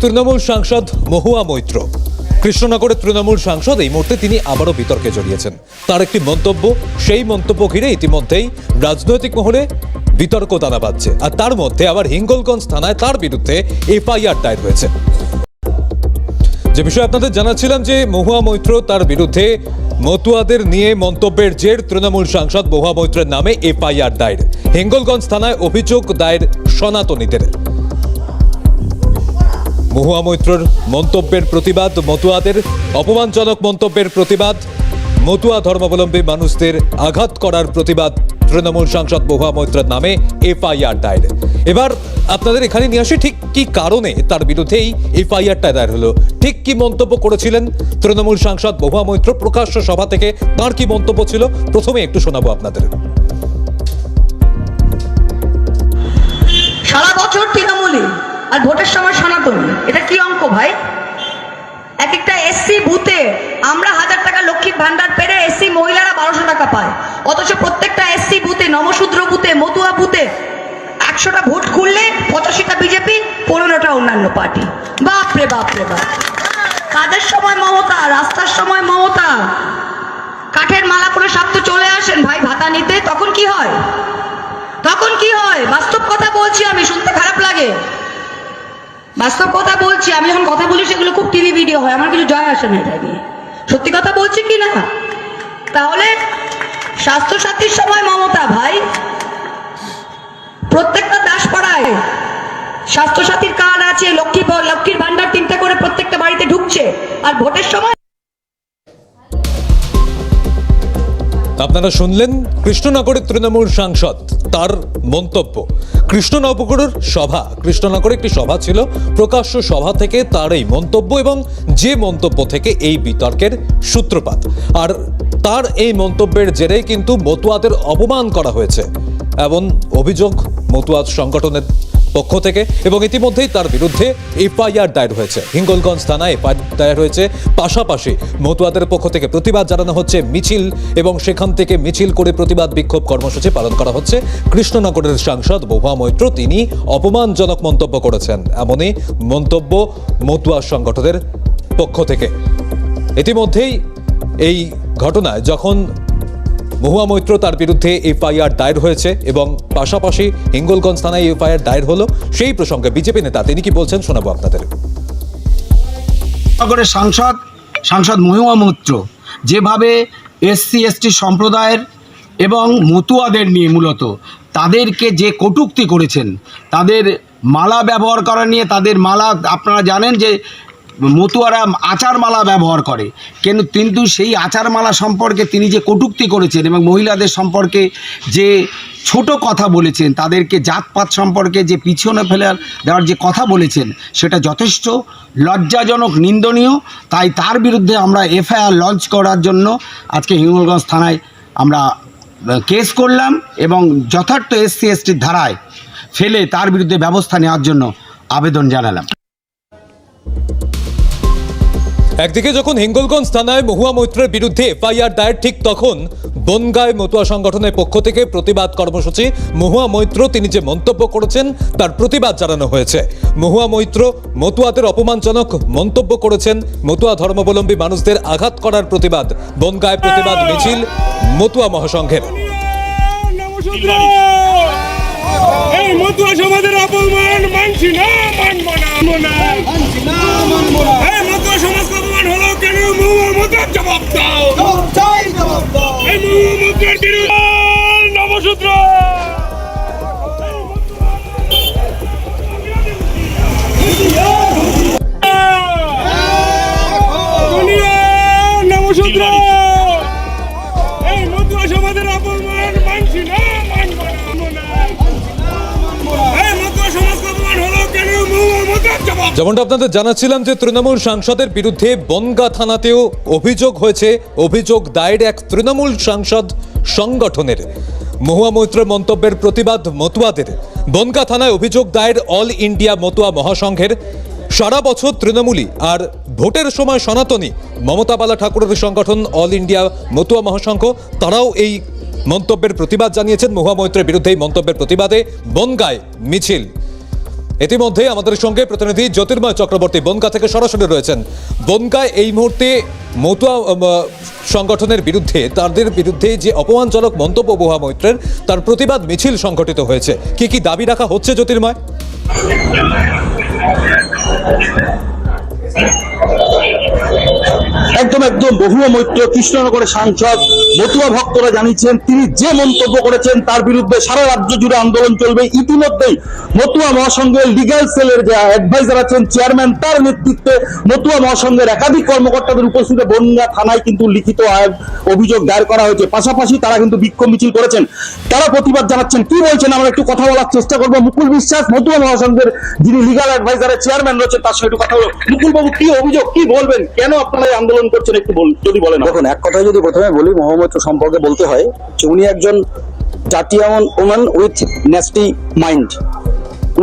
তৃণমূল সাংসদ মহুয়া মৈত্র। কৃষ্ণনগরের তৃণমূল সাংসদ এই মুহূর্তে তিনি আবারও বিতর্কে জড়িয়েছেন। তার একটি মন্তব্য, সেই মন্তব্য ঘিরে ইতিমধ্যেই রাজনৈতিক মহলে বিতর্ক দানা বাজছে। আর তার মধ্যে আবার হিঙ্গলগঞ্জ থানায় তার বিরুদ্ধে এফআইআর দায়ের হয়েছে। যে বিষয়ে আপনাদের জানাচ্ছিলাম যে মহুয়া মৈত্র তার বিরুদ্ধে মতুয়াদের নিয়ে মন্তব্যের জের তৃণমূল সাংসদ মহুয়া মৈত্রের নামে এফআইআর দায়ের। হিঙ্গলগঞ্জ থানায় অভিযোগ দায়ের সনাতনীদের। মহুয়া মৈত্রর মন্তব্যের প্রতিবাদ, মতুয়াদের অপমানজনক মন্তব্যের প্রতিবাদ, মতুয়া ধর্মাবলম্বী মানুষদের আঘাত করার প্রতিবাদ, তৃণমূল সাংসদ মহুয়া মৈত্রের নামে এফআইআর দায়ের। এবার আপনাদের এখানে নিয়ে আসি ঠিক কি কারণে তার বিরুদ্ধে এই এফআইআরটা দায়ের হলো? ঠিক কি মন্তব্য করেছিলেন তৃণমূল সাংসদ মহুয়া মৈত্র? প্রকাশ্য সভা থেকে তার কি মন্তব্য ছিল? প্রথমে একটু শোনাবো আপনাদের। সারা বছর তৃণমূলী আর ভোটের সময় সনাতনী। এটা কি অঙ্ক ভাই? এক একটা এসসি বুথে আমরা হাজার টাকা লক্ষ্মীর ভান্ডার পেরে এসসি মহিলারা বারোশো টাকা পায়। অথচ প্রত্যেকটা এসসি বুথে, নমশূদ্র বুথে, মতুয়া বুথে একশোটা ভোট খুললে পঁচাশিটা বিজেপি পনেরোটা অন্যান্য পার্টি। বাপরে বাপরে বাপ কাজের সময় মমতা, রাস্তার সময় মমতা। কাঠের মালা করে সব তো চলে আসেন ভাই ভাতা নিতে। তখন কি হয়? তখন কি হয়? বাস্তব কথা বলছি আমি, শুনতে খারাপ লাগে। বাস্তব কথা বলছি, আমি যখন কথা বলি সেগুলো খুব টিভি ভিডিও হয়, আমার কিছু জয় আসে না এটা নিয়ে। সত্যি কথা বলছি কি না? তাহলে স্বাস্থ্যসাথীর সময় মমতা ভাই, প্রত্যেকটা দাস দাসপাড়ায় স্বাস্থ্যসাথীর কার্ড আছে লক্ষ্মী লক্ষ্মীর ভান্ডার তিনটে করে প্রত্যেকটা বাড়িতে ঢুকছে, আর ভোটের সময় আপনারা শুনলেন কৃষ্ণনগরের তৃণমূল সাংসদ তার মন্তব্য। কৃষ্ণনগরের সভা, কৃষ্ণনগরে একটি সভা ছিল, প্রকাশ্য সভা থেকে তার এই মন্তব্য এবং যে মন্তব্য থেকে এই বিতর্কের সূত্রপাত। আর তার এই মন্তব্যের জেরেই কিন্তু মতুয়াদের অপমান করা হয়েছে। এমন অভিযোগ মতুয়াদ সংগঠনের পক্ষ থেকে এবং ইতিমধ্যেই তার বিরুদ্ধে এফআইআর দায়ের হয়েছে। হিঙ্গলগঞ্জ থানায় এফআইআর দায়ের হয়েছে। পাশাপাশি মতুয়াদের পক্ষ থেকে প্রতিবাদ জানানো হচ্ছে মিছিল এবং সেখান থেকে মিছিল করে প্রতিবাদ বিক্ষোভ কর্মসূচি পালন করা হচ্ছে। কৃষ্ণনগরের সাংসদ মহুয়া মৈত্র, তিনি অপমানজনক মন্তব্য করেছেন। এমনই মন্তব্য মতুয়া সংগঠনের পক্ষ থেকে। ইতিমধ্যেই এই ঘটনায় যখন মহুয়া মৈত্র তার বিরুদ্ধে এফআইআর দায়ের হয়েছে এবং পাশাপাশি হিঙ্গলগঞ্জ থানায় এফআইআর দায়ের হলো। সেই প্রসঙ্গে বিজেপি নেতা তিনি কি বলছেন শোনাবো আপনাদের। নগরের সাংসদ সাংসদ মহিমা মৈত্র, যেভাবে এসসি, এসটি সম্প্রদায়ের এবং মতুয়াদের নিয়ে মূলত তাদেরকে যে কটূক্তি করেছেন, তাদের মালা ব্যবহার করা নিয়ে তাদের মালা, আপনারা জানেন যে মতুয়ারা আচার মালা ব্যবহার করে। কিন্তু কিন্তু সেই আচার মালা সম্পর্কে তিনি যে কটূক্তি করেছেন এবং মহিলাদের সম্পর্কে যে ছোট কথা বলেছেন, তাদেরকে জাতপাত সম্পর্কে যে পিছনে ফেলে দেওয়ার যে কথা বলেছেন, সেটা যথেষ্ট লজ্জাজনক, নিন্দনীয়। তাই তার বিরুদ্ধে আমরা এফআইআর লঞ্চ করার জন্য আজকে হিঙ্গলগঞ্জ থানায় আমরা কেস করলাম এবং যথার্থ এসসি, এসটির ধারায় ফেলে তার বিরুদ্ধে ব্যবস্থা নেওয়ার জন্য আবেদন জানালাম। একদিকে যখন হিঙ্গলগঞ্জ থানায় মহুয়া মৈত্রের বিরুদ্ধে এফআইআর দায়ের ঠিক তখন বনগায় মতুয়া সংগঠনের পক্ষ থেকে প্রতিবাদ কর্মসূচি মহুয়া মৈত্র তিনি যে মন্তব্য করেছেন তার প্রতিবাদ জানানো হয়েছে। মহুয়া মৈত্র মতুয়াদের অপমানজনক মন্তব্য করেছেন। মতুয়া ধর্মাবলম্বী মানুষদের আঘাত করার প্রতিবাদ বনগায় প্রতিবাদ মিছিল মতুয়া মহাসংঘের। এই মতুয়া সমাজের অপমান মানছি না মানব না। মানব না। এই মতুয়া মতুয়ার জবাব দাও এই মহুয়া যেমনটা আপনাদের জানাচ্ছিলাম যে তৃণমূল সাংসদের বিরুদ্ধে বনগা থানাতেও অভিযোগ হয়েছে, অভিযোগ দায়ের এক তৃণমূল সাংসদ সংগঠনের। মহুয়া মৈত্রের মন্তব্যের প্রতিবাদ মতুয়াদের। বনগা থানায় অভিযোগ দায়ের অল ইন্ডিয়া মতুয়া মহাসংঘের। সারা বছর তৃণমূলী আর ভোটের সময় সনাতনী মমতা বালা ঠাকুরের সংগঠন অল ইন্ডিয়া মতুয়া মহাসংঘ, তারাও এই মন্তব্যের প্রতিবাদ জানিয়েছেন। মহুয়া মৈত্রের বিরুদ্ধে এই মন্তব্যের প্রতিবাদে বনগায় মিছিল। ইতিমধ্যে আমাদের সঙ্গে প্রতিনিধি জ্যোতির্ময় চক্রবর্তী বনকা থেকে সরাসরি রয়েছেন। বনকায় এই মুহূর্তে মতুয়া সংগঠনের বিরুদ্ধে, তাদের বিরুদ্ধে যে অপমানজনক মন্তব্য বুহা মৈত্রের, তার প্রতিবাদ মিছিল সংঘটিত হয়েছে। কি কি দাবি রাখা হচ্ছে জ্যোতির্ময়? একদম একদম বহু মৈত্র কৃষ্ণনগরের সাংসদ মতুয়া ভক্তরা জানিয়েছেন, তিনি যে মন্তব্য করেছেন তার বিরুদ্ধে সারা রাজ্য জুড়ে আন্দোলন চলবে। ইতিমধ্যেই মতুয়া মহাসংঘের লিগ্যাল সেলের যে অ্যাডভাইজার আছেন চেয়ারম্যান তার নেতৃত্বে মতুয়া মহাসংঘের একাধিক কর্মকর্তাদের উপস্থিতিতে বনগা থানায় কিন্তু লিখিত অভিযোগ দায়ের করা হয়েছে। পাশাপাশি তারা কিন্তু বিক্ষোভ মিছিল করেছেন। তারা প্রতিবাদ জানাচ্ছেন। কি বলছেন? আমরা একটু কথা বলার চেষ্টা করব। মুকুল বিশ্বাস, মতুয়া মহাসংঘের যিনি লিগাল অ্যাডভাইজারের চেয়ারম্যান রয়েছেন, তার সঙ্গে একটু কথা বলব মুকুল বাবু কি অভিযোগ? কি বলবেন? কেন আপনারা আন্দোলন করছেন একটু যদি বলেন দেখুন, এক কথায় যদি প্রথমে বলি, মোহাম্মদ সম্পর্কে বলতে হয় যে উনি একজন জাতীয় ওম্যান উইথ ন্যাস্টি মাইন্ড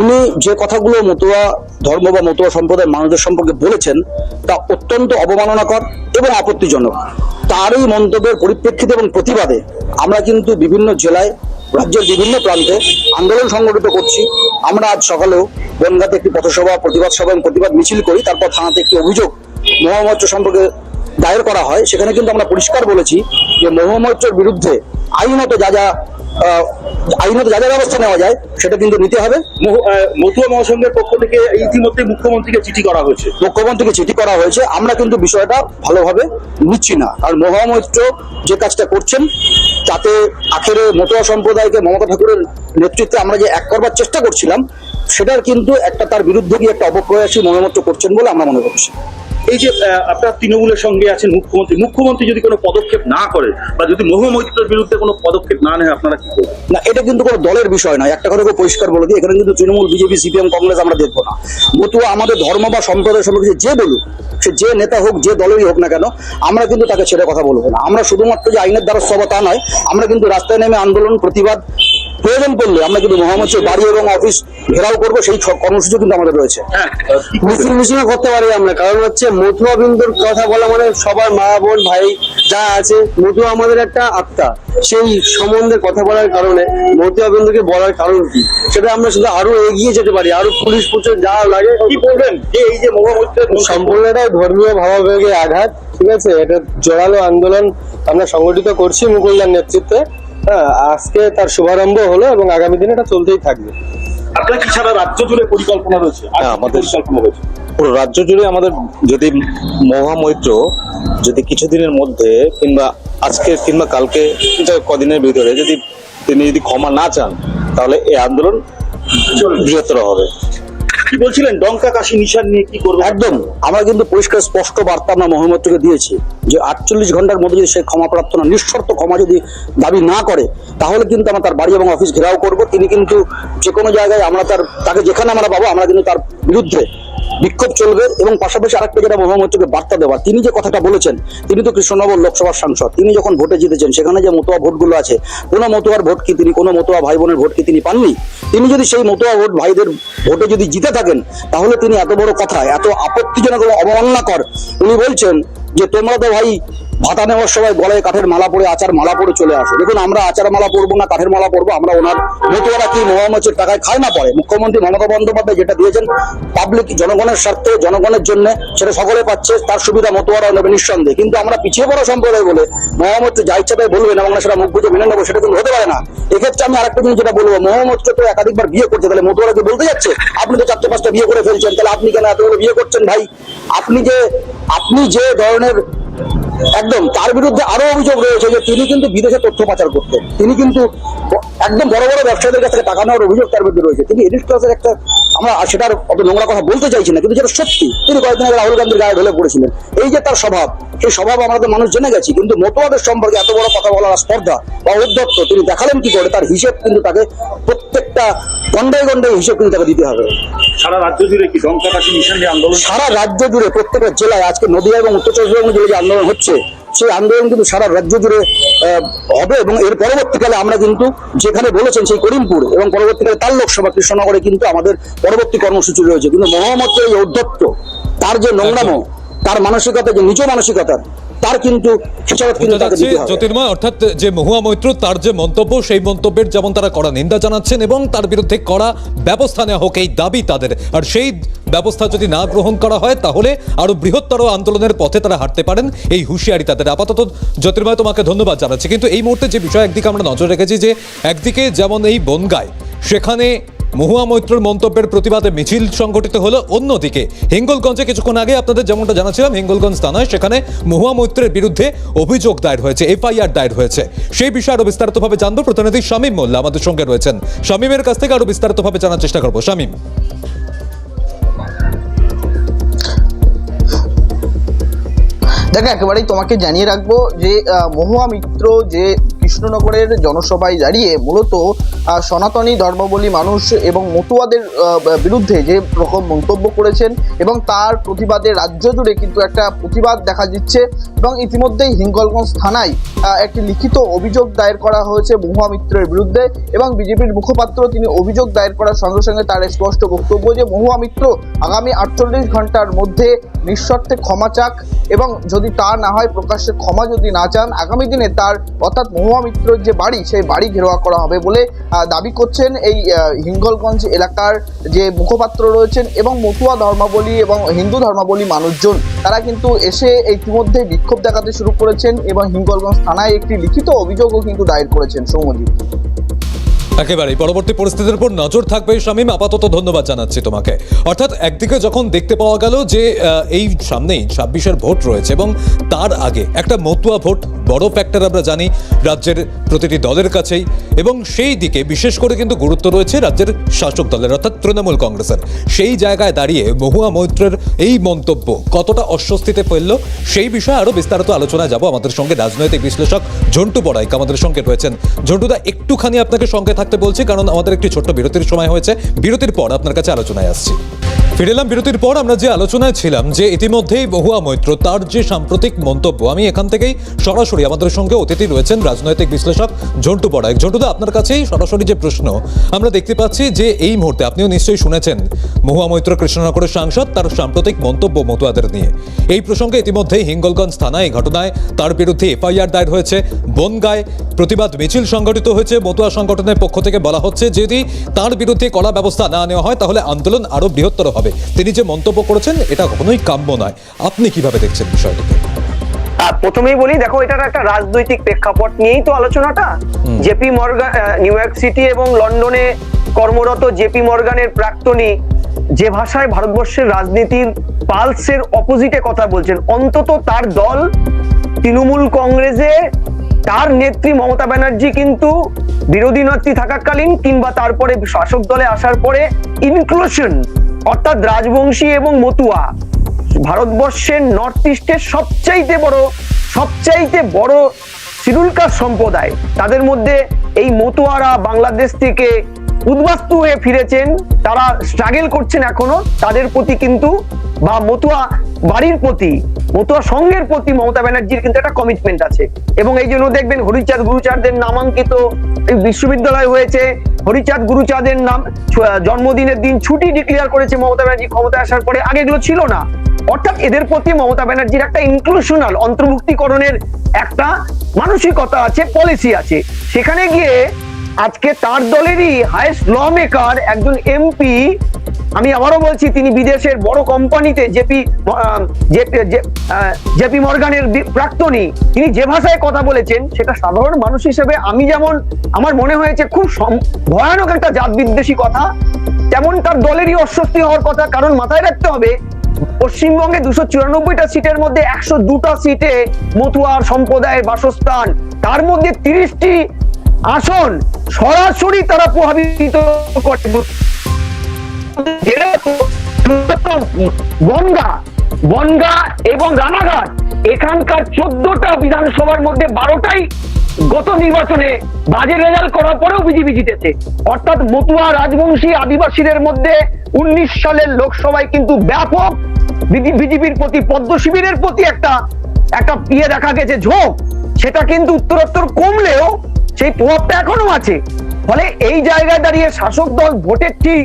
উনি যে কথাগুলো মতুয়া ধর্ম বা মতুয়া সম্প্রদায়ের মানুষদের সম্পর্কে বলেছেন, তা অত্যন্ত অবমাননাকর এবং আপত্তিজনক। তারই মন্তব্যের পরিপ্রেক্ষিতে এবং প্রতিবাদে আমরা কিন্তু বিভিন্ন জেলায়, রাজ্যের বিভিন্ন প্রান্তে আন্দোলন সংগঠিত করছি। আমরা আজ সকালেও বনগাতে একটি পথসভা, প্রতিবাদ সভা এবং প্রতিবাদ মিছিল করি। তারপর থানাতে একটি অভিযোগ মহামৈত্র সম্পর্কে দায়ের করা হয় সেখানে কিন্তু আমরা পরিষ্কার বলেছি যে মহামৈত্রের বিরুদ্ধে আইনত যা যা আইনত যা যা ব্যবস্থা নেওয়া যায় সেটা কিন্তু নিতে হবে। মতুয়া মহাসংঘের পক্ষ থেকে ইতিমধ্যে মুখ্যমন্ত্রীকে চিঠি করা হয়েছে। মুখ্যমন্ত্রীকে চিঠি করা হয়েছে। আমরা কিন্তু বিষয়টা ভালোভাবে নিচ্ছি না। আর মহামৈত্র যে কাজটা করছেন তাতে আখেরে মতুয়া সম্প্রদায়কে মমতা ঠাকুরের নেতৃত্বে আমরা যে এক করবার চেষ্টা করছিলাম সেটার কিন্তু একটা তার বিরুদ্ধে গিয়ে একটা অপপ্রয়াসী মহামৈত্র করছেন বলে আমরা মনে করছি। এই যে আপনার তৃণমূলের সঙ্গে আছেন মুখ্যমন্ত্রী মুখ্যমন্ত্রী যদি কোনো পদক্ষেপ না করে বা যদি মহামৈত্রের বিরুদ্ধে কোনো পদক্ষেপ না নেয়, আপনারা কি করবেন? না, এটা কিন্তু কোনো দলের বিষয় নয়। একটা কথা পরিষ্কার বলে দিই, এখানে কিন্তু তৃণমূল, বিজেপি, সিপিএম, কংগ্রেস আমরা দেখব না। মতুয়া আমাদের ধর্ম বা সম্প্রদায় সম্পর্কে যে বলুক, সে যে নেতা হোক, যে দলেরই হোক না কেন, আমরা কিন্তু তাকে ছেড়ে কথা বলব না। আমরা শুধুমাত্র যে আইনের দ্বারা সভা তা নয়, আমরা কিন্তু রাস্তায় নেমে আন্দোলন, প্রতিবাদ প্রয়োজন করলে আমরা কিন্তু মহামঞ্চের বাড়ি এবং অফিস ঘেরাও করব সেই কর্মসূচি কিন্তু আমাদের রয়েছে। হ্যাঁ। মিছিল মিছিল করতে পারি আমরা কারণ হচ্ছে মতুয়া বিন্দুর কথা বলা মানে সবার মা বোন ভাই যা আছে মতুয়া আমাদের একটা আত্মা। সেই সম্বন্ধে কথা বলার কারণে মতুয়া বিন্দুকে বলার কারণ কি? সেটা আমরা শুধু আরও এগিয়ে যেতে পারি আরও পুলিশ পুলিশ যা লাগে। কি বলবেন? যে এই যে মহামৈত্রের সম্পূর্ণটাই ধর্মীয় ভাবাবেগে আঘাত ঠিক আছে? এটা জোরালো আন্দোলন আমরা সংগঠিত করছি মুকুলদার নেতৃত্বে। হ্যাঁ আজকে তার শুভারম্ভ হলো এবং আগামী দিনে এটা চলতেই থাকবে। আপনার কি সারা রাজ্য জুড়ে পরিকল্পনা রয়েছে? হ্যাঁ, আমাদের- পরিকল্পনা রয়েছে। পুরো রাজ্য জুড়ে আমাদের যদি মহামৈত্র যদি কিছুদিনের মধ্যে কিংবা আজকে কিংবা কালকে কদিনের ভিতরে যদি তিনি যদি ক্ষমা না চান তাহলে এই আন্দোলন বৃহত্তর হবে। কি বলছিলেন? ডঙ্কা কাশি নিশান নিয়ে কি করবে একদম। আমরা কিন্তু পরিষ্কার, স্পষ্ট বার্তা আমরা মহম্মদকে দিয়েছি যে আটচল্লিশ ঘণ্টার মধ্যে যদি সে ক্ষমা প্রার্থনা, নিঃশর্ত ক্ষমা যদি দাবি না করে, তাহলে কিন্তু আমরা তার বাড়ি এবং অফিস ঘেরাও করব। তিনি কিন্তু যে কোনো জায়গায় আমরা তার, তাকে যেখানে আমরা পাবো, আমরা কিন্তু তার বিরুদ্ধে বিক্ষোভ চলবে এবং পাশাপাশি আরেকটা যেটা মহামন্ত্রীকে বার্তা দেওয়া। তিনি যে কথাটা বলেছেন, তিনি তো কৃষ্ণনগর লোকসভার সাংসদ, তিনি যখন ভোটে জিতেছেন, সেখানে যে মতোয়া ভোটগুলো আছে, কোনো মতুয়ার ভোট কি তিনি, কোনো মতুয়া ভাই বোনের ভোট কি তিনি পাননি? তিনি যদি সেই মতোয়া ভোট ভাইদের ভোটে যদি জিতে থাকেন, তাহলে তিনি এত বড় কথা, এত আপত্তিজনক এবং অবমাননাকর। উনি বলছেন যে, তোমরা তো ভাই ভাতা নেওয়ার সময় গলায় কাঠের মালা পরে আচার মালা পরে চলে আসো। দেখুন, আমরা আচার মালা পরবো না, কাঠের মালা পরবো, আমরা ওনার মতুয়ারা কি, মহামচের টাকায় খায় না পরে? মুখ্যমন্ত্রী মমতা বন্দ্যোপাধ্যায় যেটা দিয়েছেন পাবলিক জনগণের স্বার্থে, জনগণের জন্য, সেটা সকলে পাচ্ছে, তার সুবিধা মতুয়ারা নেবে নিঃসন্দেহে। কিন্তু আমরা পিছিয়ে পড়া সম্প্রদায় বলে মহামত্র যা ইচ্ছা তাই বলবেন এবং সেটা মুখ বুঝে মেনে নেব, সেটা কিন্তু হতে পারে না। এক্ষেত্রে আমি আরেকটা জিনিস যেটা বলব মহামত্র তো একাধিকবার বিয়ে করছে তাহলে মতুয়ারা কি বলতে যাচ্ছে, আপনি তো চারটে পাঁচটা বিয়ে করে ফেলছেন, তাহলে আপনি কেন এতগুলো বিয়ে করছেন ভাই? আপনি যে আপনি যে ধরনের একদম তার বিরুদ্ধে আরও অভিযোগ রয়েছে যে তিনি কিন্তু বিদেশে তথ্য পাচার করতেন। তিনি কিন্তু একদম বড় বড় ব্যবসায়ীদের কাছ থেকে টাকা নেওয়ার অভিযোগ তার বিরুদ্ধে রয়েছে। তিনি এডিট ক্লাসের একটা আমরা সেটার অত নোংরা কথা বলতে চাইছি না কিন্তু যেটা সত্যি। তিনি কয়েকদিন আগে রাহুল গান্ধীর গায়ে ঢলে পড়েছিলেন। এই যে তার স্বভাব সেই স্বভাব আমাদের মানুষ জেনে গেছি কিন্তু মতবাদের সম্পর্কে এত বড় কথা বলার স্পর্ধা বা উদ্যত্ত তিনি দেখালেন কি করে তার হিসেব কিন্তু তাকে প্রত্যেকটা গন্ডায় গন্ডায় হিসেব কিন্তু তাকে দিতে হবে। সারা রাজ্য জুড়ে কি কাশি নিশান আন্দোলন? সারা রাজ্য জুড়ে প্রত্যেকটা জেলায় আজকে নদিয়া এবং উত্তর চব্বিশ পরগনা জেলায় যে আন্দোলন হচ্ছে সেই আন্দোলন কিন্তু সারা রাজ্য জুড়ে হবে এবং এর পরবর্তীকালে আমরা কিন্তু যেখানে বলেছেন সেই করিমপুর এবং পরবর্তীকালে তার লোকসভা কৃষ্ণনগরে কিন্তু আমাদের পরবর্তী কর্মসূচি রয়েছে। কিন্তু মহামতের এই অধ্যত্ত তার যে নোংরামো, তার মানসিকতা যে নিজ মানসিকতা তার কিন্তু জ্যোতির্ময় অর্থাৎ যে মহুয়া মৈত্র তার যে মন্তব্য সেই মন্তব্যের যেমন তারা কড়া নিন্দা জানাচ্ছেন এবং তার বিরুদ্ধে কড়া ব্যবস্থা নেওয়া হোক এই দাবি তাদের। আর সেই ব্যবস্থা যদি না গ্রহণ করা হয় তাহলে আরও বৃহত্তর আন্দোলনের পথে তারা হাঁটতে পারেন এই হুঁশিয়ারি তাদের। আপাতত জ্যোতির্ময় তোমাকে ধন্যবাদ জানাচ্ছি কিন্তু এই মুহূর্তে যে বিষয় একদিকে আমরা নজর রেখেছি যে একদিকে যেমন এই বনগায় সেখানে মহুয়া মৈত্রর মন্তব্যের প্রতিবাদে মিছিল সংগঠিত হলো অন্যদিকে। হিঙ্গলগঞ্জে কিছুক্ষণ আগে আপনাদের যেমনটা জানাচ্ছিলাম, হিঙ্গলগঞ্জ থানায় সেখানে মহুয়া মৈত্রের বিরুদ্ধে অভিযোগ দায়ের হয়েছে, এফআইআর দায়ের হয়েছে। সেই বিষয়ে আরও বিস্তারিতভাবে জানব। প্রতিনিধি শামীম মোল্লা আমাদের সঙ্গে রয়েছেন। শামীমের কাছ থেকে আরও বিস্তারিতভাবে জানার চেষ্টা করব। শামীম। দেখো, একেবারেই তোমাকে জানিয়ে রাখব যে মহুয়া মিত্র যে কৃষ্ণনগরের জনসভায় দাঁড়িয়ে মূলত সনাতনী ধর্মাবলী মানুষ এবং মতুয়াদের বিরুদ্ধে যে রকম মন্তব্য করেছেন এবং তার প্রতিবাদে রাজ্য জুড়ে কিন্তু একটা প্রতিবাদ দেখা দিচ্ছে এবং ইতিমধ্যেই হিঙ্গলগঞ্জ থানায় একটি লিখিত অভিযোগ দায়ের করা হয়েছে মহুয়া মিত্রের বিরুদ্ধে এবং বিজেপির মুখপাত্র তিনি অভিযোগ দায়ের করার সঙ্গে সঙ্গে তার স্পষ্ট বক্তব্য যে মহুয়া মিত্র আগামী আটচল্লিশ ঘণ্টার মধ্যে নিঃশর্তে ক্ষমা চাক এবং যদি তা না হয় প্রকাশ্যে ক্ষমা যদি না চান, আগামী দিনে তার অর্থাৎ মহুয়া মিত্রর যে বাড়ি, সেই বাড়ি ঘেরোয়া করা হবে বলে দাবি করছেন এই হিঙ্গলগঞ্জ এলাকার যে মুখপাত্র রয়েছেন এবং মতুয়া ধর্মাবলী এবং হিন্দু ধর্মাবলী মানুষজন। তারা কিন্তু এসে ইতিমধ্যে বিক্ষোভ দেখাতে শুরু করেছেন এবং হিঙ্গলগঞ্জ থানায় একটি লিখিত অভিযোগও কিন্তু দায়ের করেছেন সৌমজিৎ একেবারেই। পরবর্তী পরিস্থিতির উপর নজর থাকবে শামীম। আপাতত ধন্যবাদ জানাচ্ছি তোমাকে। অর্থাৎ একদিকে যখন দেখতে পাওয়া গেল যে এই সামনেই ছাব্বিশের ভোট রয়েছে এবং তার আগে একটা মতুয়া ভোট, বড় ফ্যাক্টর আমরা জানি রাজ্যের প্রতিটি দলের কাছেই এবং সেই দিকে বিশেষ করে কিন্তু গুরুত্ব রয়েছে রাজ্যের শাসক দলের, অর্থাৎ তৃণমূল কংগ্রেসের। সেই জায়গায় দাঁড়িয়ে মহুয়া মৈত্রের এই মন্তব্য কতটা অস্বস্তিতে ফেলল, সেই বিষয়ে আরও বিস্তারিত আলোচনায় যাব আমাদের সঙ্গে রাজনৈতিক বিশ্লেষক ঝন্টু বড়াইক আমাদের সঙ্গে রয়েছেন। ঝন্টুদা একটুখানি আপনাকে সঙ্গে থাকতে বলছি কারণ আমাদের একটি ছোট্ট বিরতির সময় হয়েছে। বিরতির পর আপনার কাছে আলোচনায় আসছি। ফিরে এলাম বিরতির পর আমরা যে আলোচনায় ছিলাম যে ইতিমধ্যেই মহুয়া মৈত্র, তার যে সাম্প্রতিক মন্তব্য, আমি এখান থেকেই সরাসরি আমাদের সঙ্গে অতিথি রয়েছেন রাজনৈতিক বিশ্লেষক ঝন্টু বড়াইক ঝন্টুদা আপনার কাছেই সরাসরি যে প্রশ্ন, আমরা দেখতে পাচ্ছি যে এই মুহূর্তে আপনিও নিশ্চয়ই শুনেছেন, মহুয়া মৈত্র কৃষ্ণনগরের সাংসদ তার সাম্প্রতিক মন্তব্য মতুয়াদের নিয়ে। এই প্রসঙ্গে ইতিমধ্যেই হিঙ্গলগঞ্জ থানায় এই ঘটনায় তার বিরুদ্ধে এফআইআর দায়ের হয়েছে। বনগায় প্রতিবাদ মিছিল সংগঠিত হয়েছে। মতুয়া সংগঠনের পক্ষ থেকে বলা হচ্ছে, যদি তার বিরুদ্ধে কড়া ব্যবস্থা না নেওয়া হয়, তাহলে আন্দোলন আরও বৃহত্তর হবে। তিনি যে মন্তব্য করেছেন এটা কখনোই কাম্য নয়। আপনি কীভাবে দেখছেন বিষয়টিকে? প্রথমেই বলি দেখো এটার একটা রাজনৈতিক প্রেক্ষাপট নিয়েই তো আলোচনাটা। J P Morgan New York city এবং লন্ডনে কর্মরত জেপি মর্গানের প্রাক্তনী যে ভাষায় ভারতবর্ষের রাজনীতির পালসের অপোজিটে কথা বলছেন অন্তত তার দল তৃণমূল কংগ্রেসে তার নেত্রী মমতা ব্যানার্জি কিন্তু বিরোধী নেত্রী থাকাকালীন কিংবা তারপরে শাসক দলে আসার পরে ইনক্লুশন অর্থাৎ রাজবংশী এবং মতুয়া। ভারতবর্ষের নর্থ ইস্টের সবচাইতে বড় সবচাইতে বড় কাস্ট সম্প্রদায়। তাদের মধ্যে এই মতুয়ারা বাংলাদেশ থেকে উদ্বাস্তু হয়ে ফিরেছেন। তারা স্ট্রাগল করছেন এখনও। তাদের প্রতি কিন্তু, বা মতুয়া বাড়ির প্রতি, মতুয়া সংঘের প্রতি মমতা ব্যানার্জির কিন্তু একটা কমিটমেন্ট আছে। এবং এই জন্য দেখবেন হরিচাঁদ গুরুচাঁদের নামাঙ্কিত বিশ্ববিদ্যালয় হয়েছে। হরিচাঁদ গুরুচাঁদের নাম জন্মদিনের দিন ছুটি ডিক্লেয়ার করেছে মমতা ব্যানার্জি ক্ষমতায় আসার পরে। আগে এগুলো ছিল না। অর্থাৎ এদের প্রতি মমতা ব্যানার্জির একটা ইনক্লুশনাল অন্তর্ভুক্তিকরণের একটা মানসিকতা আছে পলিসি আছে। সেখানে গিয়ে আজকে তার দলেরই হাইস্ট ল মেকার একজন এমপি আমি আবারও বলছি, তিনি বিদেশের বড় কোম্পানিতে জেপি জেপি মর্গানের প্রাক্তনী। তিনি যে ভাষায় কথা বলেছেন, সেটা সাধারণ মানুষ হিসেবে আমি যেমন, আমার মনে হয়েছে খুব ভয়ানক একটা জাত বিদ্বেষী কথা। তেমন তার দলেরই অস্বস্তি হওয়ার কথা, কারণ মাথায় রাখতে হবে, পশ্চিমবঙ্গে দুশো চুরানব্বইটা সিটের মধ্যে একশো দুটা সিটে মতুয়ার সম্প্রদায়ের বাসস্থান। তার মধ্যে তিরিশটি আসন, সরাসরি তারা প্রভাবিত করে। বনগা বনগা এবং রানাঘাট, এখানকার চোদ্দটা বিধানসভার মধ্যে বারোটাই গত নির্বাচনে বাজে রেজাল্ট করার পরেও বিজেপি জিতেছে। অর্থাৎ মতুয়া রাজবংশী আদিবাসীদের মধ্যে উনিশ সালের লোকসভায় কিন্তু ব্যাপক বিজেপির প্রতি, পদ্ম শিবিরের প্রতি একটা একটা ইয়ে দেখা গেছে, ঝোঁক। সেটা কিন্তু উত্তরোত্তর কমলেও সেই প্রভাবটা এখনও আছে। ফলে এই জায়গায় দাঁড়িয়ে শাসক দল ভোটের ঠিক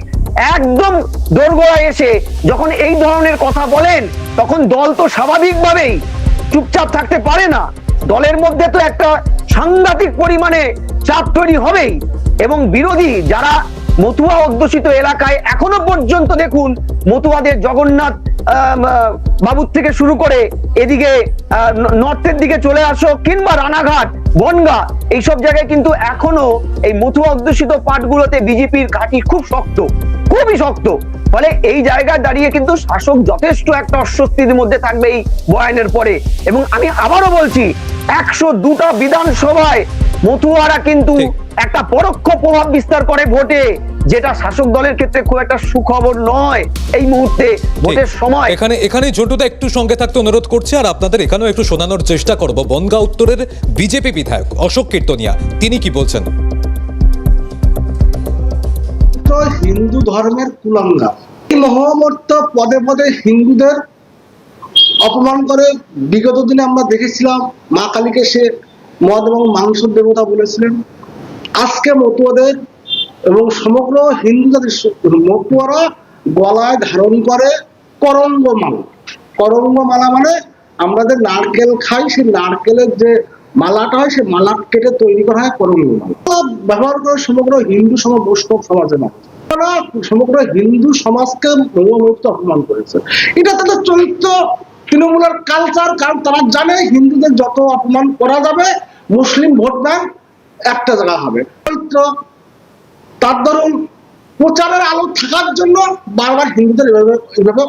একদম দোরগোড়ায় এসে যখন এই ধরনের কথা বলেন, তখন দল তো স্বাভাবিকভাবেই চুপচাপ থাকতে পারে না। দলের মধ্যে তো একটা সাংঘাতিক পরিমাণে চাপ তৈরি হবেই। এবং বিরোধী যারা মতুয়া অধ্যুষিত এলাকায় এখনও পর্যন্ত দেখুন মতুয়াদের জগন্নাথ বাবুর থেকে শুরু করে এদিকে নর্থের দিকে চলে আসো কিংবা রানাঘাট, বনগা, এইসব জায়গায় কিন্তু এখনও এই মতুয়া অধ্যুষিত পাঠগুলোতে বিজেপির ঘাঁটি খুব শক্ত, খুবই শক্ত। ফলে এই জায়গায় দাঁড়িয়ে কিন্তু শাসক যথেষ্ট একটা অস্বস্তির মধ্যে থাকবে এই বয়ানের পরে। এবং আমি আবারও বলছি, একশো দুটা বিধানসভায় মতুয়ারা কিন্তু একটা পরোক্ষ প্রভাব বিস্তার করে ভোটে যেটা শাসক দলের ক্ষেত্রে খুব একটা সুখবর নয় এই মুহূর্তে ভোটের সময়। এখানে এখানে ঝন্টুদা একটু সঙ্গে থাকতে অনুরোধ করছে আর আপনাদের এখানেও একটু শোনানোর চেষ্টা করব। বনগা উত্তরের বিজেপি বিধায়ক অশোক কীর্তনিয়া তিনি কি বলছেন? হিন্দু ধর্মের কুলাঙ্গা। এই মহামর্ত পদে পদে হিন্দুদের অপমান করে বিগত দিনে আমরা দেখেছিলাম মা কালীকে সে মদ এবং মাংস দেবতা বলেছিলেন। আজকে মতুয়াদের এবং সমগ্র হিন্দু জাতির মতুয়ারা গলায় ধারণ করে করঙ্গ মালা করঙ্গ মালা মানে আমরা যে নারকেল খাই, সেই নারকেলের যে মালাটা হয়, সেই মালা কেটে তৈরি করা হয় করঙ্গ মালা ব্যবহার করে সমগ্র হিন্দু সমাজ বৈষ্ণব মানুষ তারা সমগ্র হিন্দু সমাজকে মৌমুক্ত অপমান করেছে। এটা তাদের চরিত্র তৃণমূলের কালচার কারণ তারা জানে হিন্দুদের যত অপমান করা যাবে, মুসলিম ভোট ব্যাংক একটা জায়গা হবে। তার ধরুন প্রচারের আলো থাকার জন্য বারবার হিন্দুদের এভাবে এভাবে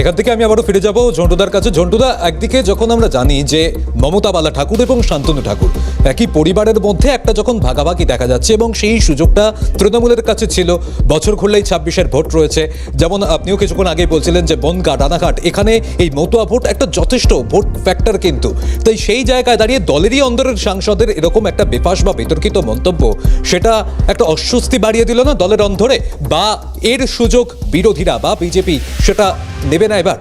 এখান থেকে আমি আবারও ফিরে যাব ঝন্টুদার কাছে। ঝন্টুদা, একদিকে যখন আমরা জানি যে মমতা বালা ঠাকুর এবং শান্তনু ঠাকুর, একই পরিবারের মধ্যে একটা যখন ভাগাভাগি দেখা যাচ্ছে এবং সেই সুযোগটা তৃণমূলের কাছে ছিল, বছর ঘুরলেই ছাব্বিশের ভোট রয়েছে। যেমন আপনিও কিছুক্ষণ আগেই বলছিলেন যে বনগা, রানাঘাট, এখানে এই মতুয়া ভোট একটা যথেষ্ট ভোট ফ্যাক্টর কিন্তু। তাই সেই জায়গায় দাঁড়িয়ে দলেরই অন্দরের সাংসদের এরকম একটা বেপাস বা বিতর্কিত মন্তব্য, সেটা একটা অস্বস্তি বাড়িয়ে দিল না দলের অন্ধরে? বা এর সুযোগ বিরোধীরা বা বিজেপি সেটা নেবে না এবার?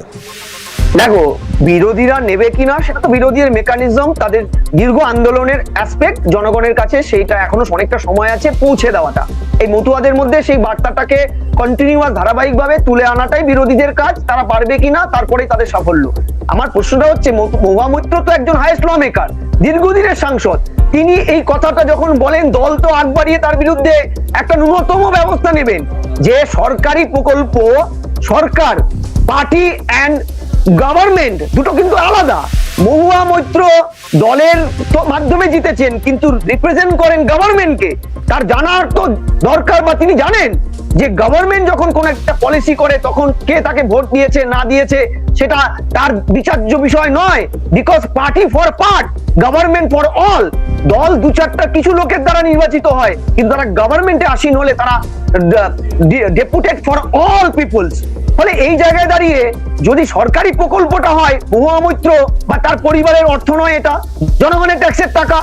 দেখো, বিরোধীরা নেবে কিনা সেটা তো বিরোধীর মেকানিজম তাদের দীর্ঘ আন্দোলনের অ্যাসপেক্ট জনগণের কাছে সেইটা এখনও অনেকটা সময় আছে পৌঁছে দেওয়াটা। এই মতুয়াদের মধ্যে সেই বার্তাটাকে কন্টিনিউয়াস ধারাবাহিকভাবে তুলে আনাটাই বিরোধীদের কাজ, তারা পারবে কিনা তারপরেই তাদের সাফল্য। আমার প্রশ্নটা হচ্ছে মহুয়া তো একজন হাইয়েস্ট ল মেকার দীর্ঘদিনের সাংসদ। তিনি এই কথাটা যখন বলেন, দল তো আগ বাড়িয়ে তার বিরুদ্ধে একটা ন্যূনতম ব্যবস্থা নেবেন। যে সরকারি প্রকল্প সরকার পার্টি অ্যান্ড গভর্নমেন্ট দুটো কিন্তু আলাদা। মহুয়া মৈত্র দলের মাধ্যমে জিতেছেন, কিন্তু রিপ্রেজেন্ট করেন গভর্নমেন্টকে তার জানার তো দরকার বা তিনি জানেন। যে গভর্নমেন্ট যখন কোন একটা পলিসি করে, তখন কে তাকে ভোট দিয়েছে, না দিয়েছে, সেটা তার বিচার্য বিষয় নয়। Because party for part government for all দল দু চারটা কিছু লোকের দ্বারা নির্বাচিত হয়, কিন্তু তারা গভর্নমেন্টে আসীন হলে তারা ডেপুটেড ফর অল পিপলস ফলে এই জায়গায় দাঁড়িয়ে যদি সরকারি প্রকল্পটা হয় মহুয়া মৈত্র বা তার পরিবারের অর্থ নয় এটা, জনগণের ট্যাক্সের টাকা।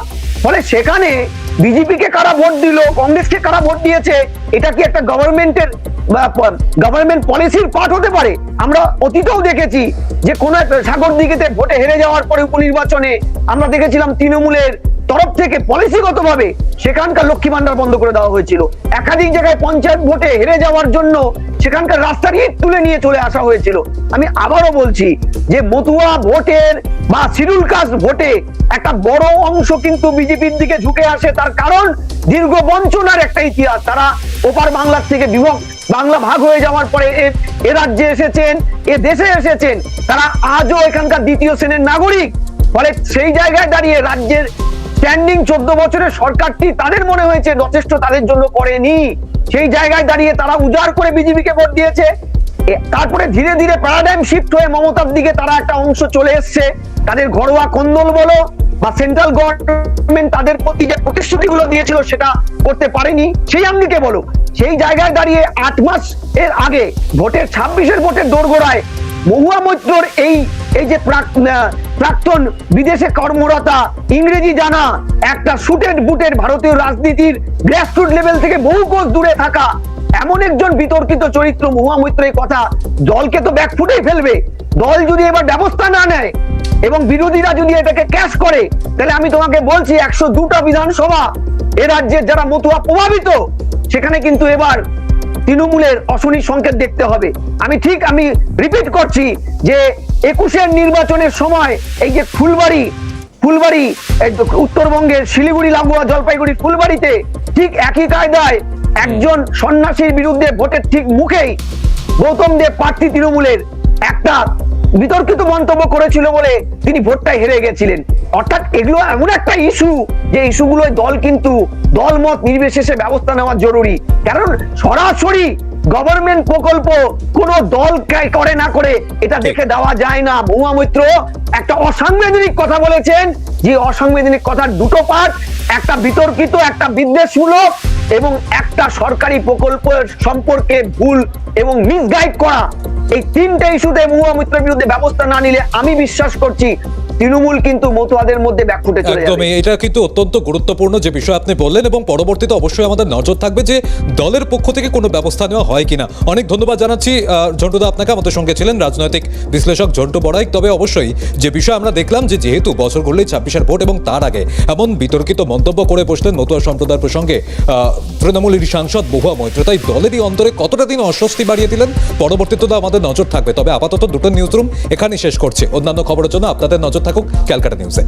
ফলে সেখানে বিজেপিকে কারা ভোট দিল? কংগ্রেসকে কারা ভোট দিয়েছে? এটা কি একটা গভর্নমেন্টের গভর্নমেন্ট পলিসির পার্ট হতে পারে? আমরা অতীতেও দেখেছি যে কোন সাগর দিকেতে ভোটে হেরে যাওয়ার পরে উপনির্বাচনে আমরা দেখেছিলাম তৃণমূলের তরফ থেকে পলিসিগত ভাবে সেখানকার লক্ষ্মী ভান্ডার বন্ধ করে দেওয়া হয়েছিল। একাধিক জায়গায় পঞ্চায়েত ভোটে হেরে যাওয়ার জন্য সেখানকার রাস্তার ইট তুলে নিয়ে চলে আসা হয়েছিল। আমি আবারও বলছি যে মতুয়া ভোটের বা শিডিউল কাস্ট ভোটে একটা বড় অংশ কিন্তু বিজেপির দিকে ঝুঁকে আসে, তার কারণ দীর্ঘ বঞ্চনার একটা ইতিহাস। তারা ওপার বাংলার থেকে বিভক্ত। বাংলা ভাগ হয়ে যাওয়ার পরে এ- রাজ্যে এসেছেন, এ দেশে এসেছেন। তারা আজও এখানকার দ্বিতীয় শ্রেণির নাগরিক। ফলে সেই জায়গায় দাঁড়িয়ে রাজ্যের স্ট্যান্ডিং চোদ্দ বছরের সরকারটি তাদের মনে হয়েছে যথেষ্ট তাদের জন্য করেনি। সেই জায়গায় দাঁড়িয়ে তারা উজাড় করে বিজেপিকে ভোট দিয়েছে। তারপরে ধীরে ধীরে প্যারাডাইম শিফট হয়ে মমতার দিকে তারা একটা অংশ চলে এসছে। তাদের ঘরোয়া কন্দল বলো বা সেন্ট্রাল গভর্নমেন্ট তাদের প্রতি যে প্রতিশ্রুতিগুলো দিয়েছিল সেটা করতে পারেনি, সেই আঙ্গিকে বলো সেই জায়গায় দাঁড়িয়ে আট মাস এর আগে ভোটের ছাব্বিশের ভোটের দোরগোড়ায় মহুয়া মৈত্রর এই এই যে প্রাক্তন বিদেশে কর্মরতা, ইংরেজি জানা, একটা সুটেড বুটের ভারতীয় রাজনীতির গ্রাসরুট লেভেল থেকে বহু কোষ দূরে থাকা এমন একজন বিতর্কিত চরিত্র মহুয়া কথা দলকে তো ব্যাকফুটেই ফেলবে। দল যদি এবার ব্যবস্থা না নেয় এবং বিরোধীরা যদি এটাকে ক্যাশ করে, তাহলে আমি তোমাকে বলছি একশো দুটা বিধানসভা এ রাজ্যের যারা মতুয়া প্রভাবিত, সেখানে কিন্তু এবার তৃণমূলের অশনির সংকেত দেখতে হবে। আমি ঠিক, আমি রিপিট করছি যে একুশের নির্বাচনের সময় এই যে ফুলবাড়ি ফুলবাড়ি উত্তরবঙ্গের শিলিগুড়ি লাগোয়া জলপাইগুড়ি, ফুলবাড়িতে ঠিক একই কায়দায় একজন সন্ন্যাসীর বিরুদ্ধে ভোটের ঠিক মুখেই গৌতম দেব প্রার্থী তৃণমূলের একটা বিতর্কিত মন্তব্য করেছিল বলে তিনি ভোটটা হেরে গেছিলেন। অর্থাৎ এগুলো এমন একটা ইস্যু যে ইস্যুগুলোয় দল কিন্তু দলমত নির্বিশেষে ব্যবস্থা নেওয়া জরুরি। কারণ সরাসরি গভর্নমেন্ট প্রকল্প কোন দল করে না করে এটা দেখে দেওয়া যায় না। মহুয়া মৈত্র একটা অসাংবিধানিক কথা বলেছেন। যে অসাংবিধানিক কথার দুটো পার্ট একটা বিতর্কিত একটা বিদ্বেষমূলক এবং একটা সরকারি প্রকল্প সম্পর্কে ভুল এবং মিসগাইড করা। এই তিনটে ইস্যুতে মহুয়া মৈত্রের বিরুদ্ধে ব্যবস্থা না নিলে আমি বিশ্বাস করছি তৃণমূল কিন্তু মতুয়াদের মধ্যে ব্যাকুটে চলে যাবে। এটা কিন্তু অত্যন্ত গুরুত্বপূর্ণ যে বিষয় আপনি বললেন এবং পরবর্তীতে অবশ্যই আমাদের নজর থাকবে যে দলের পক্ষ থেকে কোনো ব্যবস্থা নেওয়া হয় কিনা। অনেক ধন্যবাদ জানাচ্ছি ঝন্টুদা আপনাকে। আমাদের সঙ্গে ছিলেন রাজনৈতিক বিশ্লেষক ঝন্টু বড়াই তবে অবশ্যই যে বিষয় আমরা দেখলাম যে যেহেতু বছর ঘুরলেই ছাব্বিশের ভোট এবং তার আগে এমন বিতর্কিত মন্তব্য করে বসলেন মতুয়া সম্প্রদায়ের প্রসঙ্গে তৃণমূলের সাংসদ বহুয়া মৈত্র। তাই দলেরই অন্তরে কতটা তিনি অস্বস্তি বাড়িয়ে দিলেন পরবর্তীতে তো আমাদের নজর থাকবে। তবে আপাতত দুটো নিউজ রুম এখানেই শেষ করছে। অন্যান্য খবরের জন্য আপনাদের নজর থাকুক ক্যালকাটা নিউজে।